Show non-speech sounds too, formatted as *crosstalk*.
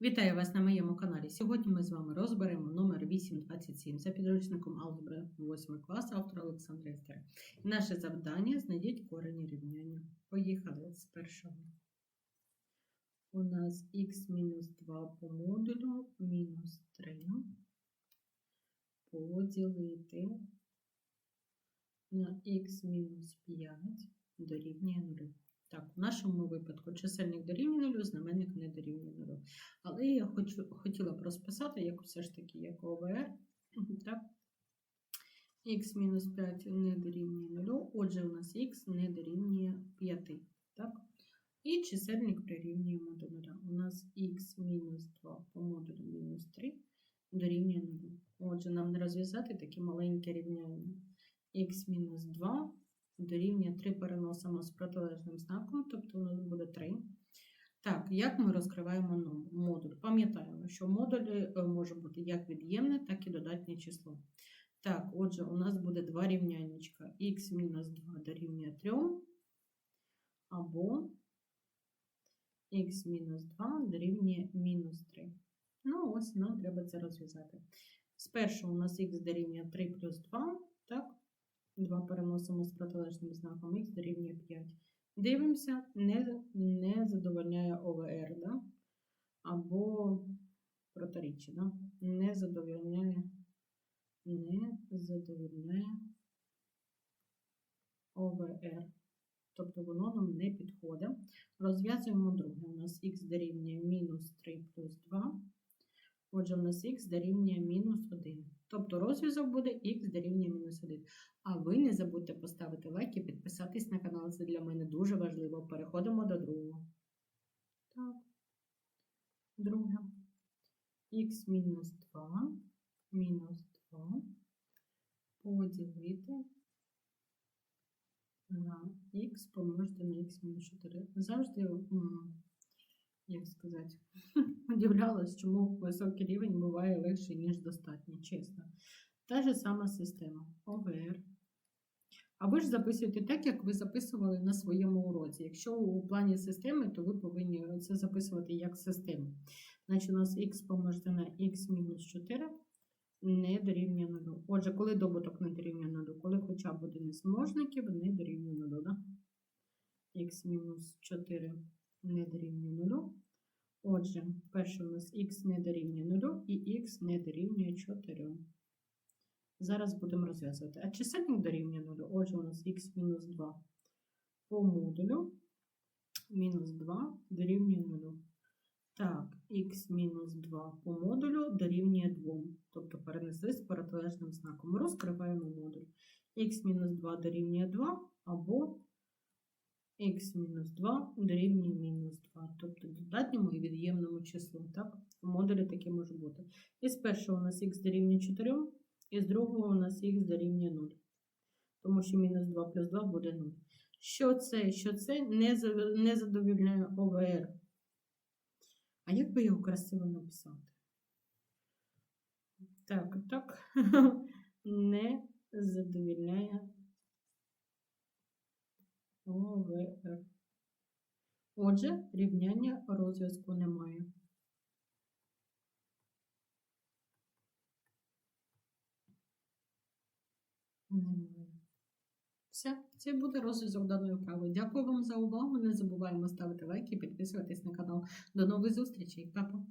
Вітаю вас на моєму каналі. Сьогодні ми з вами розберемо номер 827 за підручником алгебри 8 класу автора Олександра Істера. Наше завдання знайдіть корені рівняння. Поїхали з першого. У нас х-2 по модулю мінус 3 поділити на х-5 дорівнює 0. Так, в нашому випадку чисельник дорівнює 0, знаменник не дорівнює 0. Але я хочу, хотіла б розписати, як все ж таки, як ОВР. *clears throat* Так? Х-5 не дорівнює 0, отже, у нас х не дорівнює 5. Так? І чисельник прирівнюємо до 0. У нас х-2 по модулю мінус 3 дорівнює 0. Отже, нам не розв'язати таке маленьке рівняння. Х-2 дорівнює 3 переносимо з протилежним знаком, тобто у нас буде 3. Так, як ми розкриваємо модуль? Пам'ятаємо, що модуль е, може бути як від'ємне, так і додатнє число. Так, отже, у нас буде два рівняннячка. х-2 дорівнює 3, або х-2 дорівнює мінус 3. Ну, ось нам треба це розв'язати. Спершу у нас х дорівнює 3 плюс 2 переносимо з протилежним знаком х дорівнює 5. Дивимося, не, не задовольняє ОВР, да? або протиріччя, да? не задовольняє, не задовольняє ОВР.Тобто воно нам не підходить. Розв'язуємо друге. У нас х дорівнює мінус 3 плюс 2. Отже, у нас х дорівнює мінус 1. Тобто розв'язок буде х дорівнює мінус 1. А ви не забудьте поставити лайк і підписатись на канал. Це для мене дуже важливо. Переходимо до другого. Так. Друге. х мінус 2 мінус 2 поділити на х помножити на х мінус 4. Завжди, як сказати, *laughs* удивлялась, чому високий рівень буває легший, ніж достатній, чесно. Та ж сама система ОВР. Або ж записуєте так, як ви записували на своєму уроці. Якщо у плані системи, то ви повинні це записувати як систему. Значить, у нас х помножити на х-4 не дорівнює 0. Отже, коли добуток не дорівнює 0, коли хоча б один із множників не дорівнює 0. Х-4 не дорівнює 0. Отже, перше у нас х не дорівнює 0 і х не дорівнює 4. Зараз будемо розв'язувати. А чисельник дорівнює 0. Отже, у нас х мінус 2 по модулю мінус 2 дорівнює 0. Так, х мінус 2 по модулю дорівнює 2. Тобто перенесли з протилежним знаком. Розкриваємо модуль. х мінус 2 дорівнює 2 або х мінус 2 дорівнює мінус 2. Тобто додатньому і від'ємному числу. Так? В модулі таке може бути. І з першого у нас х дорівнює 4, і з другого у нас х дорівнює 0. Тому що мінус 2 плюс 2 буде 0. Що це? Що це не задовільняє ОВР. А як би його красиво написати? Так, так. *laughs* Не задовільняє ОВР. Отже, рівняння розв'язку немає. Немає. Все, це буде розв'язок даної вправи. Дякую вам за увагу. Не забуваємо ставити лайки, підписуватись на канал. До нових зустрічей, Па-па!